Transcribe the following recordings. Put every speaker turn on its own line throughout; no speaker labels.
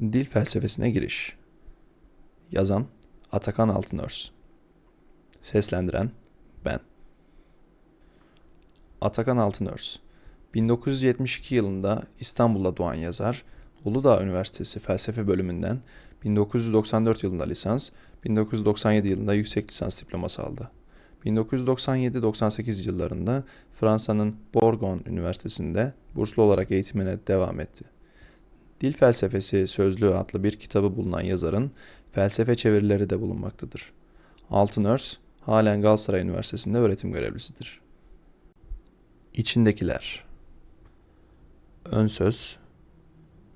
Dil felsefesine giriş. Yazan Atakan Altınörs. Seslendiren ben. Atakan Altınörs. 1972 yılında İstanbul'da doğan yazar, Uludağ Üniversitesi Felsefe Bölümünden 1994 yılında lisans, 1997 yılında yüksek lisans diploması aldı. 1997-98 yıllarında Fransa'nın Bourgogne Üniversitesi'nde burslu olarak eğitimine devam etti. Dil Felsefesi Sözlüğü adlı bir kitabı bulunan yazarın felsefe çevirileri de bulunmaktadır. Altınörs, halen Galatasaray Üniversitesi'nde öğretim görevlisidir. İçindekiler. Ön söz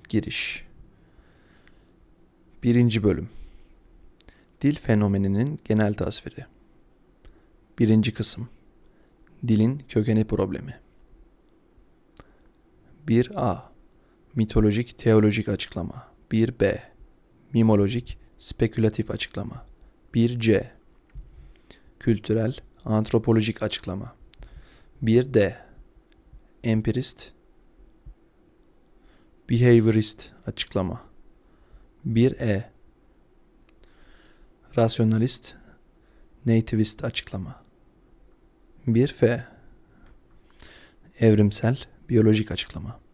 Giriş. Birinci bölüm. Dil fenomeninin genel tasviri. Birinci kısım. Dilin kökeni problemi. 1a Mitolojik teolojik açıklama. 1b Mimolojik spekülatif açıklama. 1c Kültürel antropolojik açıklama. 1d Empirist Behaviorist açıklama. 1e Rasyonalist Nativist açıklama. 1f Evrimsel biyolojik açıklama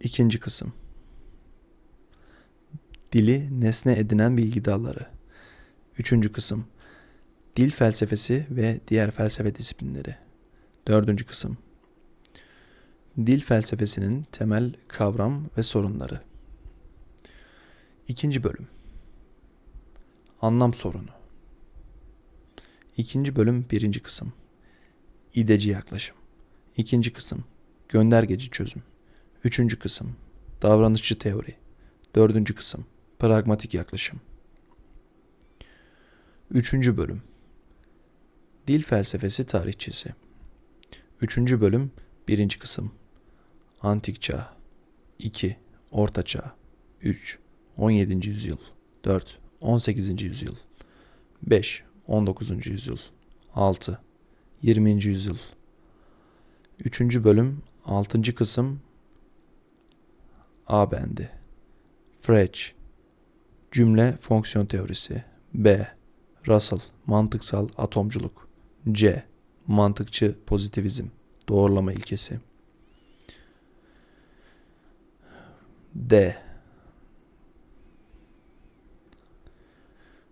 İkinci kısım. Dili nesne edinen bilgi dalları. Üçüncü kısım. Dil felsefesi ve diğer felsefe disiplinleri. Dördüncü kısım. Dil felsefesinin temel kavram ve sorunları. İkinci bölüm. Anlam sorunu. İkinci bölüm birinci kısım. İdeci yaklaşım. İkinci kısım. Göndergeci çözüm Üçüncü kısım Davranışçı teori Dördüncü kısım Pragmatik yaklaşım Üçüncü bölüm Dil felsefesi tarihçesi Üçüncü bölüm Birinci kısım Antik Çağ 2. Orta Çağ 3. 17. yüzyıl 4. 18. yüzyıl 5. 19. yüzyıl 6. 20. yüzyıl 3. bölüm 6. kısım A bendi Frege Cümle fonksiyon teorisi B. Russell mantıksal atomculuk C. Mantıkçı pozitivizm doğrulama ilkesi D.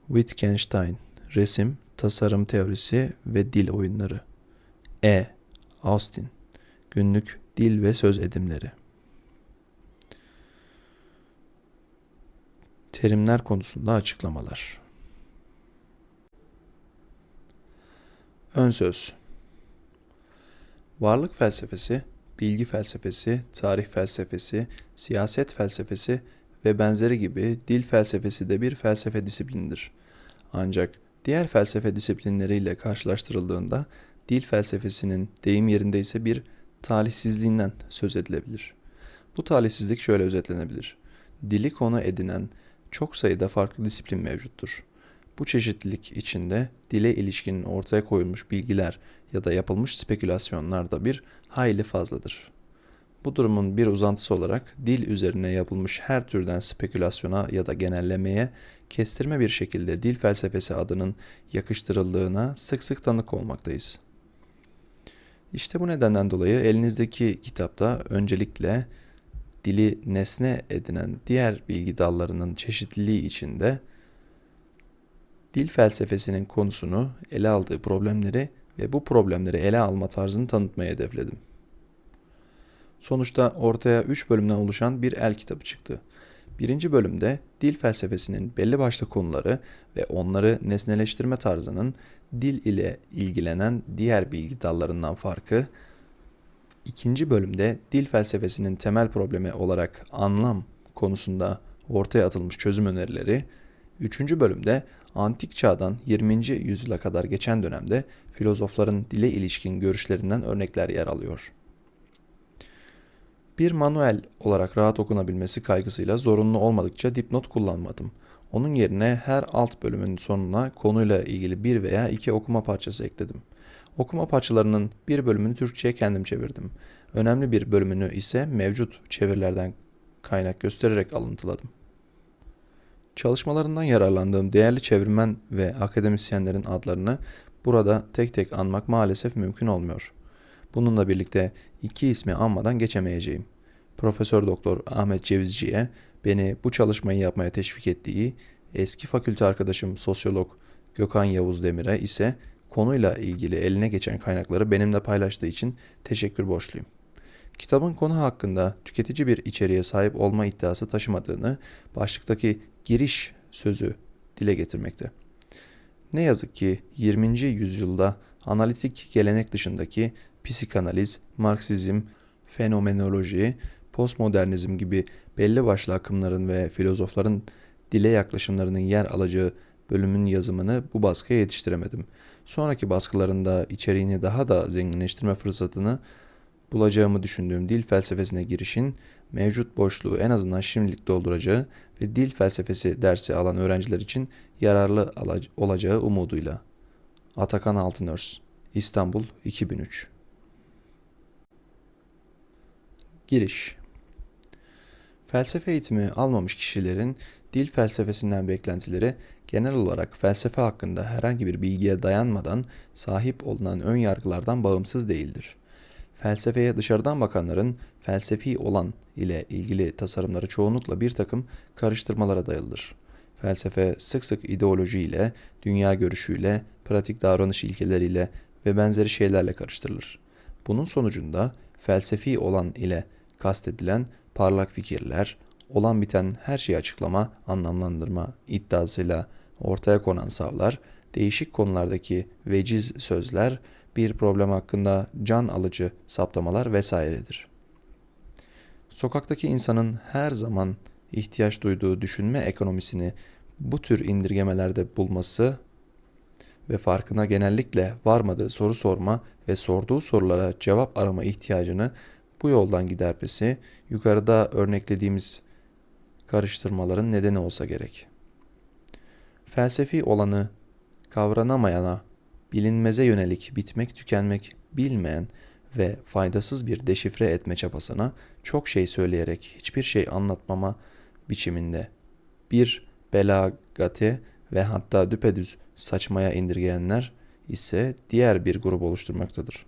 Wittgenstein Resim, tasarım teorisi ve dil oyunları. E. Austin Günlük dil ve söz edimleri. Terimler konusunda açıklamalar. Ön söz. Varlık felsefesi, bilgi felsefesi, tarih felsefesi, siyaset felsefesi ve benzeri gibi dil felsefesi de bir felsefe disiplinidir. Ancak diğer felsefe disiplinleriyle karşılaştırıldığında dil felsefesinin deyim yerinde ise bir talihsizliğinden söz edilebilir. Bu talihsizlik şöyle özetlenebilir. Dili konu edinen çok sayıda farklı disiplin mevcuttur. Bu çeşitlilik içinde dile ilişkin ortaya koyulmuş bilgiler ya da yapılmış spekülasyonlar da bir hayli fazladır. Bu durumun bir uzantısı olarak dil üzerine yapılmış her türden spekülasyona ya da genellemeye kestirme bir şekilde dil felsefesi adının yakıştırıldığına sık sık tanık olmaktayız. İşte bu nedenden dolayı elinizdeki kitapta öncelikle dili nesne edinen diğer bilgi dallarının çeşitliliği içinde dil felsefesinin konusunu ele aldığı problemleri ve bu problemleri ele alma tarzını tanıtmayı hedefledim. Sonuçta ortaya 3 bölümden oluşan bir el kitabı çıktı. Birinci bölümde dil felsefesinin belli başlı konuları ve onları nesneleştirme tarzının dil ile ilgilenen diğer bilgi dallarından farkı, ikinci bölümde dil felsefesinin temel problemi olarak anlam konusunda ortaya atılmış çözüm önerileri, üçüncü bölümde antik çağdan 20. yüzyıla kadar geçen dönemde filozofların dile ilişkin görüşlerinden örnekler yer alıyor. Bir manuel olarak rahat okunabilmesi kaygısıyla zorunlu olmadıkça dipnot kullanmadım. Onun yerine her alt bölümün sonuna konuyla ilgili bir veya iki okuma parçası ekledim. Okuma parçalarının bir bölümünü Türkçe'ye kendim çevirdim. Önemli bir bölümünü ise mevcut çevirilerden kaynak göstererek alıntıladım. Çalışmalarından yararlandığım değerli çevirmen ve akademisyenlerin adlarını burada tek tek anmak maalesef mümkün olmuyor. Bununla birlikte iki ismi anmadan geçemeyeceğim. Profesör Doktor Ahmet Cevizci'ye beni bu çalışmayı yapmaya teşvik ettiği, eski fakülte arkadaşım sosyolog Gökhan Yavuz Demir'e ise konuyla ilgili eline geçen kaynakları benimle paylaştığı için teşekkür borçluyum. Kitabın konu hakkında tüketici bir içeriğe sahip olma iddiası taşımadığını başlıktaki giriş sözü dile getirmekte. Ne yazık ki 20. yüzyılda analitik gelenek dışındaki psikanaliz, marksizm, fenomenoloji, postmodernizm gibi belli başlı akımların ve filozofların dile yaklaşımlarının yer alacağı bölümün yazımını bu baskıya yetiştiremedim. Sonraki baskılarında içeriğini daha da zenginleştirme fırsatını bulacağımı düşündüğüm dil felsefesine girişin mevcut boşluğu en azından şimdilik dolduracağı ve dil felsefesi dersi alan öğrenciler için yararlı olacağı umuduyla. Atakan Altınörs, İstanbul 2003 Giriş Felsefe eğitimi almamış kişilerin dil felsefesinden beklentileri genel olarak felsefe hakkında herhangi bir bilgiye dayanmadan sahip olunan ön yargılardan bağımsız değildir. Felsefeye dışarıdan bakanların felsefi olan ile ilgili tasarımları çoğunlukla bir takım karıştırmalara dayalıdır. Felsefe sık sık ideolojiyle, dünya görüşüyle, pratik davranış ilkeleriyle ve benzeri şeylerle karıştırılır. Bunun sonucunda felsefi olan ile kastedilen parlak fikirler, olan biten her şeyi açıklama, anlamlandırma iddiasıyla ortaya konan savlar, değişik konulardaki veciz sözler, bir problem hakkında can alıcı saptamalar vesairedir. Sokaktaki insanın her zaman ihtiyaç duyduğu düşünme ekonomisini bu tür indirgemelerde bulması ve farkına genellikle varmadığı soru sorma ve sorduğu sorulara cevap arama ihtiyacını bu yoldan gidermesi yukarıda örneklediğimiz karıştırmaların nedeni olsa gerek. Felsefi olanı kavranamayana, bilinmeze yönelik bitmek tükenmek bilmeyen ve faydasız bir deşifre etme çabasına çok şey söyleyerek hiçbir şey anlatmama biçiminde bir belagate ve hatta düpedüz saçmaya indirgeyenler ise diğer bir grup oluşturmaktadır.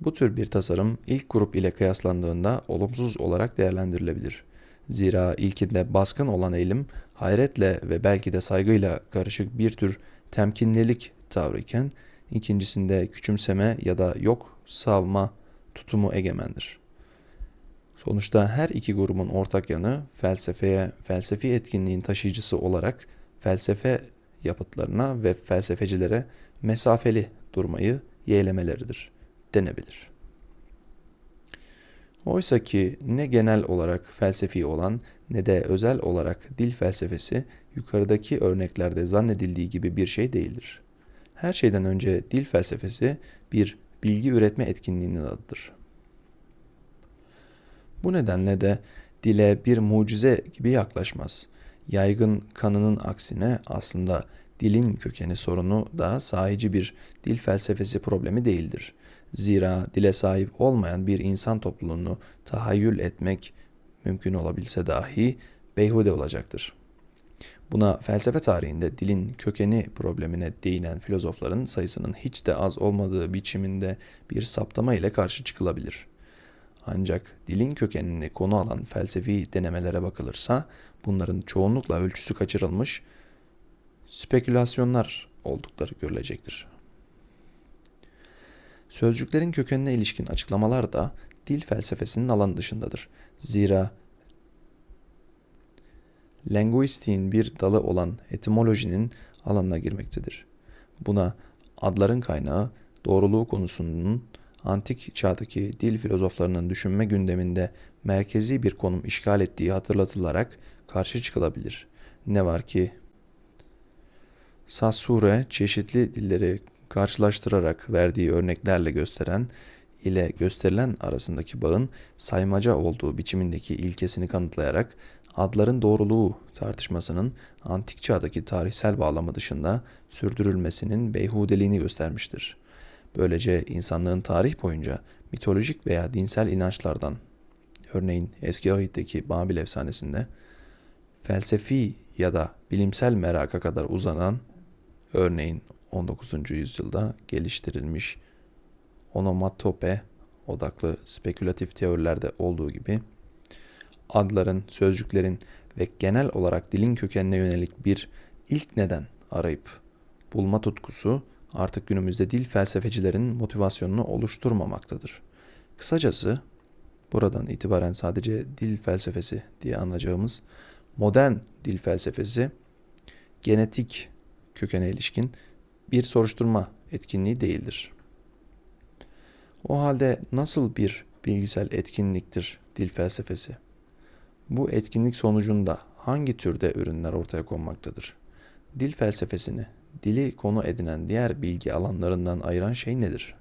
Bu tür bir tasarım ilk grup ile kıyaslandığında olumsuz olarak değerlendirilebilir. Zira ilkinde baskın olan eğilim hayretle ve belki de saygıyla karışık bir tür temkinlilik tavrı iken ikincisinde küçümseme ya da yok savma tutumu egemendir. Sonuçta her iki grubun ortak yanı felsefeye, felsefi etkinliğin taşıyıcısı olarak felsefe yapıtlarına ve felsefecilere mesafeli durmayı yeğlemeleridir denebilir. Oysa ki ne genel olarak felsefi olan ne de özel olarak dil felsefesi yukarıdaki örneklerde zannedildiği gibi bir şey değildir. Her şeyden önce dil felsefesi bir bilgi üretme etkinliğinin adıdır. Bu nedenle de dile bir mucize gibi yaklaşmaz. Yaygın kanının aksine aslında dilin kökeni sorunu da sahici bir dil felsefesi problemi değildir. Zira dile sahip olmayan bir insan topluluğunu tahayyül etmek mümkün olabilse dahi beyhude olacaktır. Buna felsefe tarihinde dilin kökeni problemine değinen filozofların sayısının hiç de az olmadığı biçiminde bir saptama ile karşı çıkılabilir. Ancak dilin kökenini konu alan felsefi denemelere bakılırsa bunların çoğunlukla ölçüsü kaçırılmış spekülasyonlar oldukları görülecektir. Sözcüklerin kökenine ilişkin açıklamalar da dil felsefesinin alan dışındadır. Zira linguistiğin bir dalı olan etimolojinin alanına girmektedir. Buna adların kaynağı doğruluğu konusunun antik çağdaki dil filozoflarının düşünme gündeminde merkezi bir konum işgal ettiği hatırlatılarak karşı çıkılabilir. Ne var ki Sassure çeşitli dilleri karşılaştırarak verdiği örneklerle gösteren ile gösterilen arasındaki bağın saymaca olduğu biçimindeki ilkesini kanıtlayarak adların doğruluğu tartışmasının antik çağdaki tarihsel bağlamı dışında sürdürülmesinin beyhudeliğini göstermiştir. Böylece insanlığın tarih boyunca mitolojik veya dinsel inançlardan Örneğin eski ahitteki Babil efsanesinde felsefi ya da bilimsel meraka kadar uzanan örneğin 19. yüzyılda geliştirilmiş onomatope odaklı spekülatif teorilerde olduğu gibi adların, sözcüklerin ve genel olarak dilin kökenine yönelik bir ilk neden arayıp bulma tutkusu artık günümüzde dil felsefecilerin motivasyonunu oluşturmamaktadır. Kısacası buradan itibaren sadece dil felsefesi diye anlayacağımız modern dil felsefesi genetik kökene ilişkin bir soruşturma etkinliği değildir. O halde nasıl bir bilgisel etkinliktir dil felsefesi? Bu etkinlik sonucunda hangi türde ürünler ortaya konmaktadır? Dil felsefesini dili konu edinen diğer bilgi alanlarından ayıran şey nedir?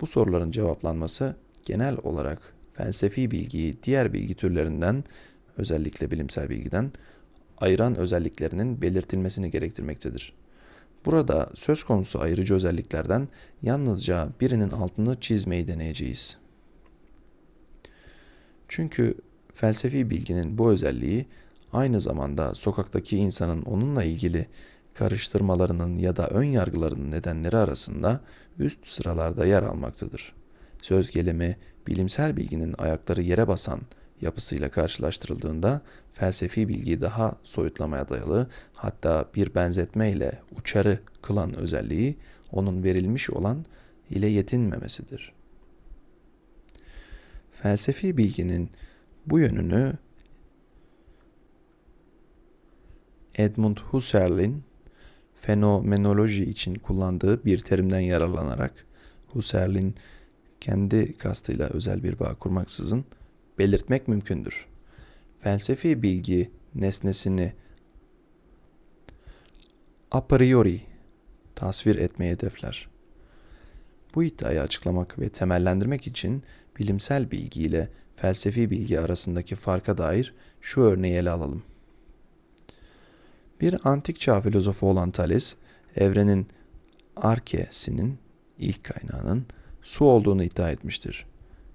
Bu soruların cevaplanması genel olarak felsefi bilgiyi diğer bilgi türlerinden, özellikle bilimsel bilgiden, ayıran özelliklerinin belirtilmesini gerektirmektedir. Burada söz konusu ayırıcı özelliklerden yalnızca birinin altını çizmeyi deneyeceğiz. Çünkü felsefi bilginin bu özelliği aynı zamanda sokaktaki insanın onunla ilgili karıştırmalarının ya da ön yargılarının nedenleri arasında üst sıralarda yer almaktadır. Söz gelimi bilimsel bilginin ayakları yere basan yapısıyla karşılaştırıldığında felsefi bilgi daha soyutlamaya dayalı hatta bir benzetme ile uçarı kılan özelliği onun verilmiş olan ile yetinmemesidir. Felsefi bilginin bu yönünü Edmund Husserl'in fenomenoloji için kullandığı bir terimden yararlanarak Husserl'in kendi kastıyla özel bir bağ kurmaksızın belirtmek mümkündür. Felsefi bilgi nesnesini a priori tasvir etmeyi hedefler. Bu iddiayı açıklamak ve temellendirmek için bilimsel bilgi ile felsefi bilgi arasındaki farka dair şu örneği ele alalım. Bir antik çağ filozofu olan Thales, evrenin arkesinin ilk kaynağının su olduğunu iddia etmiştir.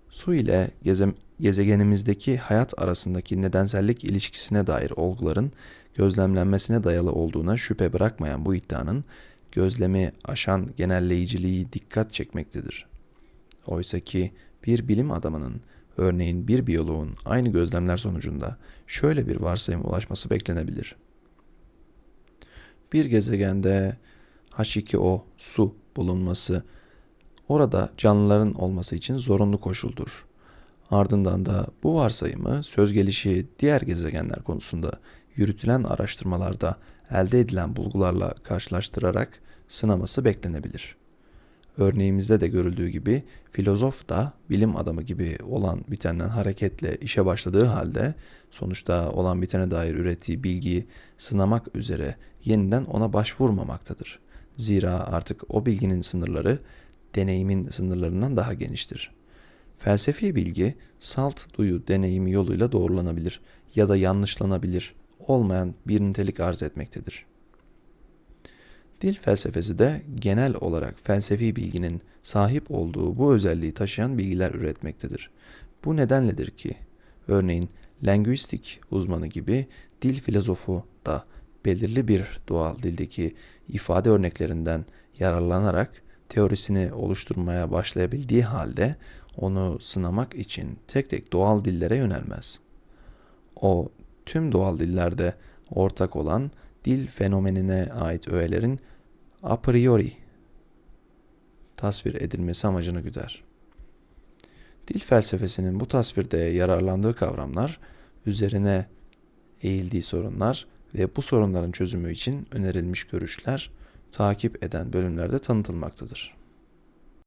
Su ile geze, gezegenimizdeki hayat arasındaki nedensellik ilişkisine dair olguların gözlemlenmesine dayalı olduğuna şüphe bırakmayan bu iddianın gözlemi aşan genelleyiciliği dikkat çekmektedir. Oysa ki bir bilim adamının, örneğin bir biyoloğun aynı gözlemler sonucunda şöyle bir varsayıma ulaşması beklenebilir. Bir gezegende H2O su bulunması orada canlıların olması için zorunlu koşuldur. Ardından da bu varsayımı söz gelişi diğer gezegenler konusunda yürütülen araştırmalarda elde edilen bulgularla karşılaştırarak sınaması beklenebilir. Örneğimizde de görüldüğü gibi filozof da bilim adamı gibi olan bitenden hareketle işe başladığı halde sonuçta olan bitene dair ürettiği bilgiyi sınamak üzere yeniden ona başvurmamaktadır. Zira artık o bilginin sınırları deneyimin sınırlarından daha geniştir. Felsefi bilgi salt duyu deneyimi yoluyla doğrulanabilir ya da yanlışlanabilir olmayan bir nitelik arz etmektedir. Dil felsefesi de genel olarak felsefi bilginin sahip olduğu bu özelliği taşıyan bilgiler üretmektedir. Bu nedenledir ki örneğin lingüistik uzmanı gibi dil filozofu da belirli bir doğal dildeki ifade örneklerinden yararlanarak teorisini oluşturmaya başlayabildiği halde onu sınamak için tek tek doğal dillere yönelmez. O tüm doğal dillerde ortak olan dil fenomenine ait öğelerin a priori tasvir edilmesi amacını güder. Dil felsefesinin bu tasvirde yararlandığı kavramlar, üzerine eğildiği sorunlar ve bu sorunların çözümü için önerilmiş görüşler takip eden bölümlerde tanıtılmaktadır.